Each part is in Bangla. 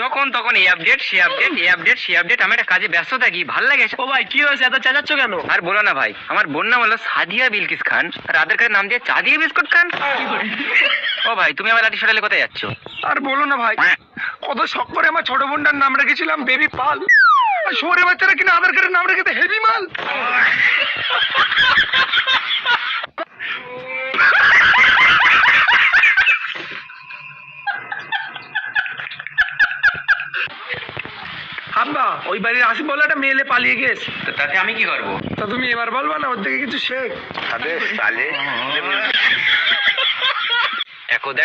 যখন তখন এই আপডেট সে আপডেট এই আপডেট সে আপডেট আমি একটা কাজে ব্যস্ত থাকি ভাল লাগে ও ভাই কি হয়েছে এত চেঁচাচ্ছ কেন আর বলো না ভাই আমার বোন নাম হলো সাদিয়া বিলকিস খান আর আধার কার্ডের নাম দিয়ে চা বিস্কুট খান ও ভাই তুমি আমার লাঠি সরালে কোথায় যাচ্ছ আর বলো না ভাই হ্যাঁ। কত শখ করে আমার ছোট বোনটার নাম রেখেছিলাম বেবি পাল শহরে বাচ্চারা কিনা আধার কার্ডের নাম রেখে ওই বাড়ির আশপাশে একটা মেয়েলে পালিয়ে গেছে তাতে আমি কি করবো তা তুমি এবার বলবা না ওর থেকে কিছু শেখ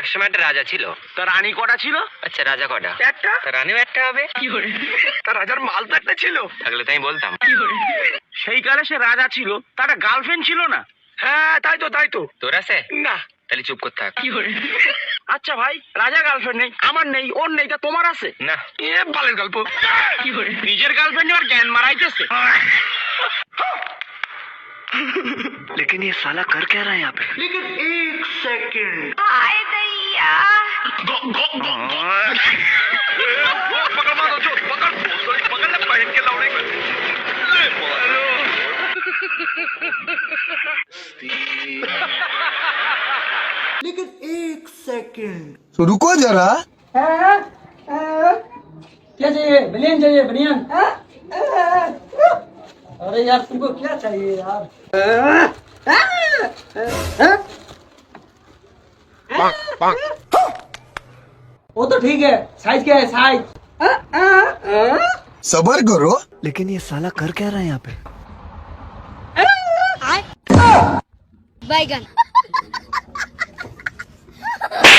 এক সময় একটা রাজা ছিল তা রানী কটা ছিল আচ্ছা রাজা কটা একটা তা রানীও একটা হবে কি করে তা রাজার মাল তো একটা ছিল থাকলে তাই বলতাম কি করে সেই কালে সে রাজা ছিল তার গার্লফ্রেন্ড ছিল না হ্যাঁ তাই তো তাই তো তোর আছে না তাহলে চুপ করতে থাক কি করে আচ্ছা ভাই রাজা গার্লফ্রেন্ড নেই আমার নেই ওর নেই তা তোমার আছে না এ বালের গল্প কি করে নিজের গার্লফ্রেন্ড আর জ্ঞান মারাইতেছে लेकिन ये साला कर क्या रहा है यहाँ पे लेकिन एक सेकंड आए दैया लेकिन सेकंड तो रुको जरा क्या चाहिए बनियान चाहिए बनियान अरे यार तुमको क्या चाहिए यार वो तो ठीक है साइज क्या है साइज सबर करो लेकिन ये साला कर क्या रहा है यहाँ पे बैगन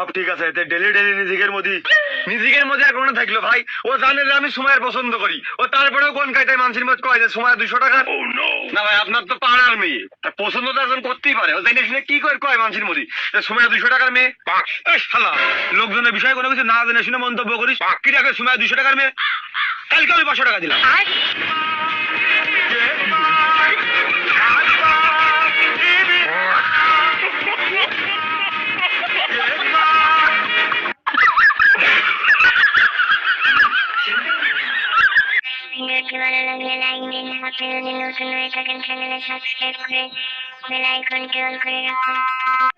সব ঠিক আছে এতে ডেলি ডেলি নিজিকের মধ্যে নিজিকের মধ্যে এক কোনো থাকলো ভাই ও জানে যে আমি সময়ের পছন্দ করি ও তারপরেও কোন কাইতে মানসির মধ্যে কয় যে সময় দুশো টাকা oh, না ভাই আপনার তো পাড়ার মেয়ে তার পছন্দ তো একজন করতেই পারে ও জানে শুনে কি করে কয় মানসির মধ্যে যে সময় দুশো টাকার মেয়ে শালা লোকজনের বিষয়ে কোনো কিছু না জেনে শুনে মন্তব্য করিস বাকিটাকে সময় দুশো টাকার মেয়ে কালকে আমি পাঁচশো টাকা দিলাম দিন আমার নতুন হয়ে থাকেন চ্যানেলে সাবস্ক্রাইব করে বেল আইকনটি অন করে রাখুন